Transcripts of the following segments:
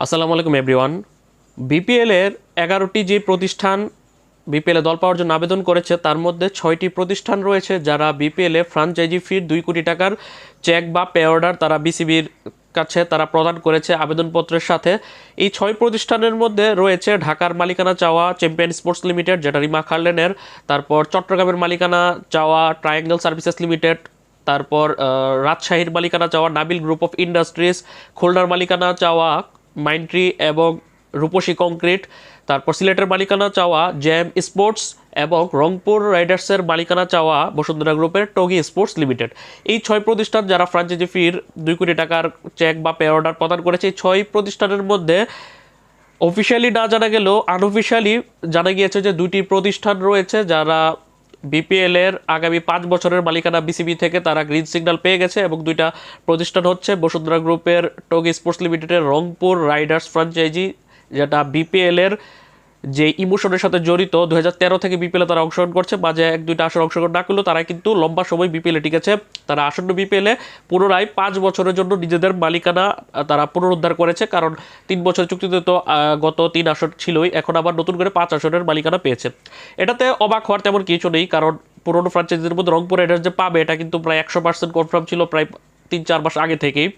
আসসালামু আলাইকুম এভরিওয়ান বিপিএলের এগারোটি যে প্রতিষ্ঠান বিপিএলে দল পাওয়ার জন্য আবেদন করেছে, তার মধ্যে ছয়টি প্রতিষ্ঠান রয়েছে যারা বিপিএলে ফ্রাঞ্চাইজি ফির দুই কোটি টাকার চেক বা পে অর্ডার তারা বিসিবির কাছে তারা প্রদান করেছে আবেদনপত্রের সাথে। এই ছয় প্রতিষ্ঠানের মধ্যে রয়েছে ঢাকার মালিকানা চাওয়া চ্যাম্পিয়ন স্পোর্টস লিমিটেড যেটা রিমা খার্লেনের তারপর চট্টগ্রামের মালিকানা চাওয়া ট্রায়াঙ্গেল সার্ভিসেস লিমিটেড তারপর রাজশাহীর মালিকানা চাওয়া নাবিল গ্রুপ অফ ইন্ডাস্ট্রিজ খুলনার মালিকানা চাওয়া মাইন্ট্রি এবং রূপসী কংক্রিট, তারপর সিলেটের মালিকানা চাওয়া জ্যাম স্পোর্টস এবং রংপুর রাইডার্সের মালিকানা চাওয়া বসুন্ধরা গ্রুপের টগি স্পোর্টস লিমিটেড। এই ছয় প্রতিষ্ঠান যারা ফ্রাঞ্চাইজি ফির দুই কোটি টাকার চেক বা পে অর্ডার প্রদান করেছে, এই ছয় প্রতিষ্ঠানের মধ্যে অফিসিয়ালি না জানা গেলেও আনঅফিসিয়ালি জানা গিয়েছে যে দুটি প্রতিষ্ঠান রয়েছে যারা বিপিএল এর আগামী পাঁচ বছরের মালিকানা বিসিবি থেকে তারা গ্রিন সিগন্যাল পেয়ে গেছে এবং দুইটা প্রতিষ্ঠান হচ্ছে বসুন্ধরা গ্রুপের টগি স্পোর্টস লিমিটেডের রংপুর রাইডার্স ফ্রাঞ্চাইজি যেটা বিপিএল এর যে ইমোশনের সাথে জড়িত দু হাজার তেরো থেকে বিপিএল তারা অংশগ্রহণ করছে, মাঝে এক দুইটা আসর অংশগ্রহণ না করলেও তারা কিন্তু লম্বা সময় বিপিএলে টিকেছে। তারা আসন্ন বিপিএলে পুনরায় পাঁচ বছরের জন্য নিজেদের মালিকানা তারা পুনরুদ্ধার করেছে। কারণ তিন বছরের চুক্তিতে তো গত তিন আসর ছিলই, এখন আবার নতুন করে পাঁচ আসরের মালিকানা পেয়েছে। এটাতে অবাক হওয়ার তেমন কিছু নেই, কারণ পুরনো ফ্রাঞ্চাইজির মধ্যে রংপুর রাইডার্স যে পাবে, এটা কিন্তু প্রায় একশো পার্সেন্ট কনফার্ম ছিল প্রায় তিন চার মাস আগে থেকেই।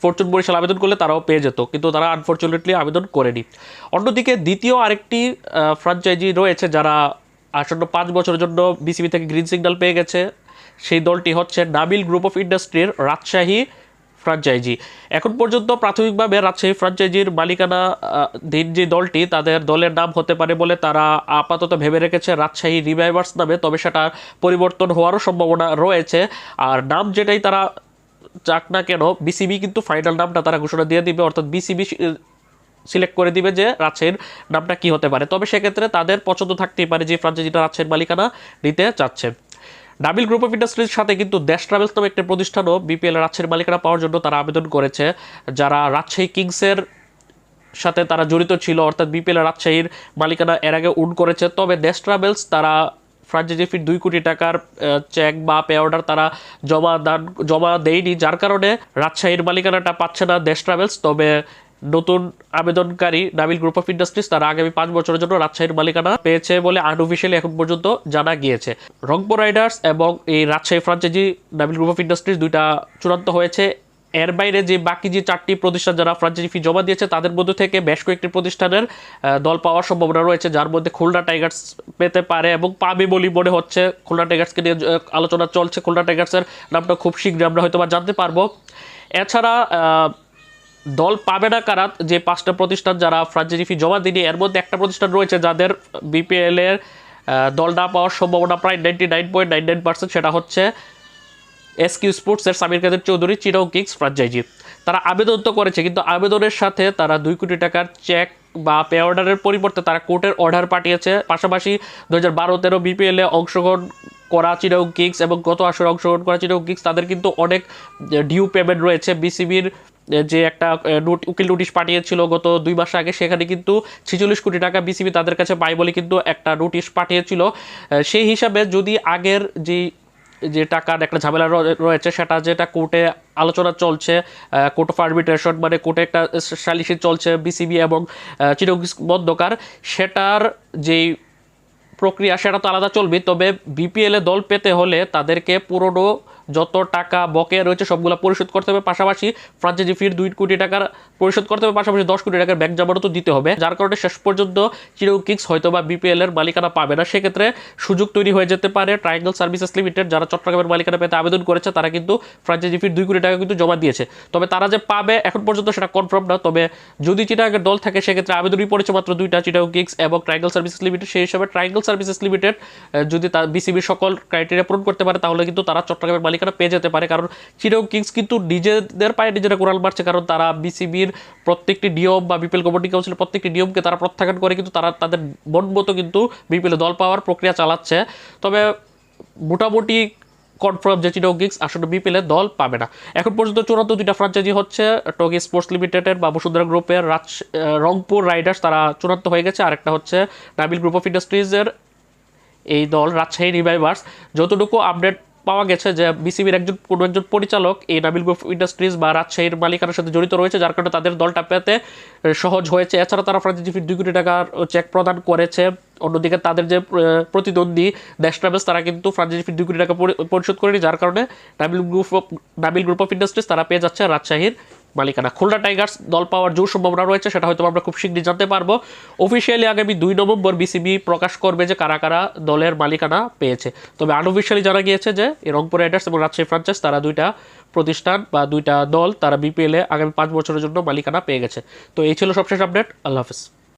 ফরচুন বরিশাল আবেদন করলে তারাও পেয়ে যেত, কিন্তু তারা আনফর্চুনেটলি আবেদন করেনি। অন্যদিকে দ্বিতীয় আরেকটি ফ্রাঞ্চাইজি রয়েছে যারা আসন্ন পাঁচ বছরের জন্য বিসিবি থেকে গ্রিন সিগন্যাল পেয়ে গেছে। সেই দলটি হচ্ছে নাবিল গ্রুপ অফ ইন্ডাস্ট্রির রাজশাহী ফ্রাঞ্চাইজি এখন পর্যন্ত প্রাথমিকভাবে রাজশাহী ফ্রাঞ্চাইজির মালিকানা দিন যে দলটি, তাদের দলের নাম হতে পারে বলে তারা আপাতত ভেবে রেখেছে, রাজশাহী রিভাইভার্স নামে, তবে সেটা পরিবর্তন হওয়ারও সম্ভাবনা রয়েছে। আর নাম যেটাই তারা যাক না কেন বিসিবি কিন্তু ফাইনাল নামটা তারা ঘোষণা দিয়ে দিবে, অর্থাৎ বিসিবি সিলেক্ট করে দিবে যে রাজশাহীর নামটা কি হতে পারে। তবে সেক্ষেত্রে তাদের পছন্দ থাকতেই পারে যে ফ্রাঞ্চাইজিটা রাজশাহীর মালিকানা নিতে চাচ্ছে। ডাবিল গ্রুপ অফ ইন্ডাস্ট্রির সাথে কিন্তু দেশ ট্রাভেলস নামে একটি প্রতিষ্ঠানও বিপিএল রাজশাহীর মালিকানা পাওয়ার জন্য তারা আবেদন করেছে, যারা রাজশাহী কিংসের সাথে তারা জড়িত ছিল, অর্থাৎ বিপিএল রাজশাহীর মালিকানা এর আগে উন করেছে। তবে দেশ ট্রাভেলস তারা ফ্রাঞ্চাইজি ফির দুই কোটি টাকার চেক বা পে অর্ডার তারা জমা দান, জমা দেয়নি, যার কারণে রাজশাহীর মালিকানাটা পাচ্ছে না দেশ ট্রাভেলস তবে নতুন আবেদনকারী নাবিল গ্রুপ অফ ইন্ডাস্ট্রিজ তারা আগামী পাঁচ বছরের জন্য রাজশাহীর মালিকানা পেয়েছে বলে আনঅফিসিয়ালি এখন পর্যন্ত জানা গিয়েছে। রংপুর রাইডার্স এবং এই Rajshahi franchise Nabil group of industries দুইটা চূড়ান্ত হয়েছে। এর বাইরে যে বাকি যে চারটি প্রতিষ্ঠান যারা ফ্রাঞ্চাইজি ফি জমা দিয়েছে, তাদের মধ্যে থেকে বেশ কয়েকটি প্রতিষ্ঠানের দল পাওয়ার সম্ভাবনা রয়েছে, যার মধ্যে খুলনা টাইগার্স পেতে পারে এবং পাবে বলেই মনে হচ্ছে। খুলনা টাইগার্সকে নিয়ে আলোচনা চলছে। খুলনা টাইগার্সের নামটা খুব শীঘ্রই আমরা হয়তো বা জানতে পারব। এছাড়া দল পাবে না কারা, যে পাঁচটা প্রতিষ্ঠান যারা ফ্রাঞ্চাইজি ফি জমা দিনি এর মধ্যে একটা প্রতিষ্ঠান রয়েছে যাদের বিপিএলের দল না পাওয়ার সম্ভাবনা প্রায় ninety nine point nine nine percent সেটা হচ্ছে এসকিউ স্পোর্টসের সামির কাদের চৌধুরী, চিরং কিংস, ফ্রাঞ্চাইজি। তারা আবেদন তো করেছে, কিন্তু আবেদনের সাথে তারা দুই কোটি টাকার চেক বা পে অর্ডারের পরিবর্তে তারা কোর্টের অর্ডার পাঠিয়েছে। পাশাপাশি দু হাজার বারো তেরো বিপিএলে অংশগ্রহণ করা চিরং কিংস এবং গত আসরে অংশগ্রহণ করা চিরং কিংস, তাদের কিন্তু অনেক ডিউ পেমেন্ট রয়েছে। বিসিবির যে একটা নোট, উকিল নোটিশ পাঠিয়েছিল গত দুই মাস আগে, সেখানে কিন্তু ছেচল্লিশ কোটি টাকা বিসিবি তাদের কাছে পায় বলে কিন্তু একটা নোটিশ পাঠিয়েছিল। সেই হিসাবে যদি আগের যেই যে টাকার একটা ঝামেলা রয়েছে, সেটা যেটা কোর্টে আলোচনা চলছে কোর্ট অফ আর্বিট্রেশন মানে কোর্টে একটা সালিসি চলছে বিসিবি এবং চিরং বন্ধকার, সেটার যেই প্রক্রিয়া সেটা তো আলাদা চলবে, তবে বিপিএলে দল পেতে হলে তাদেরকে পুরনো যত টাকা বকেয়া রয়েছে, সবগুলো পরিশোধ করতে হবে। পাশাপাশি ফ্রাঞ্চাইজি ফির দুই কোটি টাকার পরিশোধ করতে হবে, পাশাপাশি দশ কোটি টাকার ব্যাংক জমানো তো দিতে হবে। যার কারণে শেষ পর্যন্ত চিরং কিংস হয়তো বা বিপিএল এর মালিকানা পাবে না। সেক্ষেত্রে সুযোগ তৈরি হয়ে যেতে পারে ট্রায়াঙ্গেল সার্ভিসেস লিমিটেড যারা চট্টগ্রামের মালিকানা পেতে আবেদন করেছে, তারা কিন্তু ফ্রাঞ্চাইজি ফির দুই কোটি টাকা কিন্তু জমা দিয়েছে। তবে তারা যে পাবে, এখন পর্যন্ত সেটা কনফার্ম না। তবে যদি চিটাগের দল থাকে, সেক্ষেত্রে আবেদনই পড়েছে মাত্র দুইটা চিটাগ কিংস এবং ট্রায়াঙ্গেল সার্ভিসেস লিমিটেড সেই হিসাবে ট্রায়াঙ্গেল সার্ভিসেস লিমিটেড যদি তার বিসিবির সকল ক্রাইটেরিয়া পূরণ করতে পারে, তাহলে কিন্তু তারা চট্টগ্রামের মালিকানা পেয়ে যেতে পারে। কারণ চিটাগ কিংস কিন্তু নিজেদের পায়ে নিজেরা কোরাল মারছে। কারণ তারা বিসিবির প্রত্যেকটি নিয়ম বা বিপিএল গভর্নিং কাউন্সিলের প্রত্যেকটি নিয়মকে তারা প্রত্যাখ্যান করে কিন্তু তারা তাদের মন মতো কিন্তু বিপিএল দল পাওয়ার প্রক্রিয়া চালাচ্ছে। তবে মোটামুটি কনফার্ম যে চিটাগং কিংস আসলে বিপিএলের দল পাবে না। এখন পর্যন্ত চূড়ান্ত দুইটা ফ্রাঞ্চাইজি হচ্ছে টগি স্পোর্টস লিমিটেডের বা বসুন্ধরা গ্রুপের রাজ রংপুর রাইডার্স। তারা চূড়ান্ত হয়ে গেছে। আরেকটা হচ্ছে নাবিল গ্রুপ অফ ইন্ডাস্ট্রিজের এই দল, রাজশাহী রিভাইভার্স যতটুকু আপডেট পাওয়া গেছে যে বিসিবির একজন কোনো একজন পরিচালক এই নাবিল গ্রুপ ইন্ডাস্ট্রিজ বা রাজশাহীর মালিকানার সাথে জড়িত রয়েছে, যার কারণে তাদের দলটা পেতে সহজ হয়েছে। এছাড়া তারা ফ্রাঞ্চাইজি ফির দুই কোটি টাকার চেক প্রদান করেছে। অন্যদিকে তাদের যে প্রতিদ্বন্দ্বী দেশ ট্রাভেলস, তারা কিন্তু ফ্রাঞ্চাইজি ফির দুই কোটি টাকা পরি- পরিশোধ করেনি যার কারণে Nabil group of, Nabil group of industries তারা পেয়ে যাচ্ছে রাজশাহীর মালিকানা। খুলনা টাইগার্স দল পাওয়ার জোর সম্ভাবনা রয়েছে, সেটা হয়তো আমরা খুব শীঘ্রই জানতে পারব। অফিসিয়ালি আগামী দুই নভেম্বর বিসিবি প্রকাশ করবে যে কারা কারা দলের মালিকানা পেয়েছে। তবে আনঅফিসিয়ালি জানা গিয়েছে যে রংপুর রাইডার্স এবং রাজশাহী ফ্রাঞ্চাইজ তারা দুইটা প্রতিষ্ঠান বা দুইটা দল তারা বিপিএলে আগামী পাঁচ বছরের জন্য মালিকানা পেয়ে গেছে। তো এই ছিল সবশেষ আপডেট আল্লাহ হাফিজ।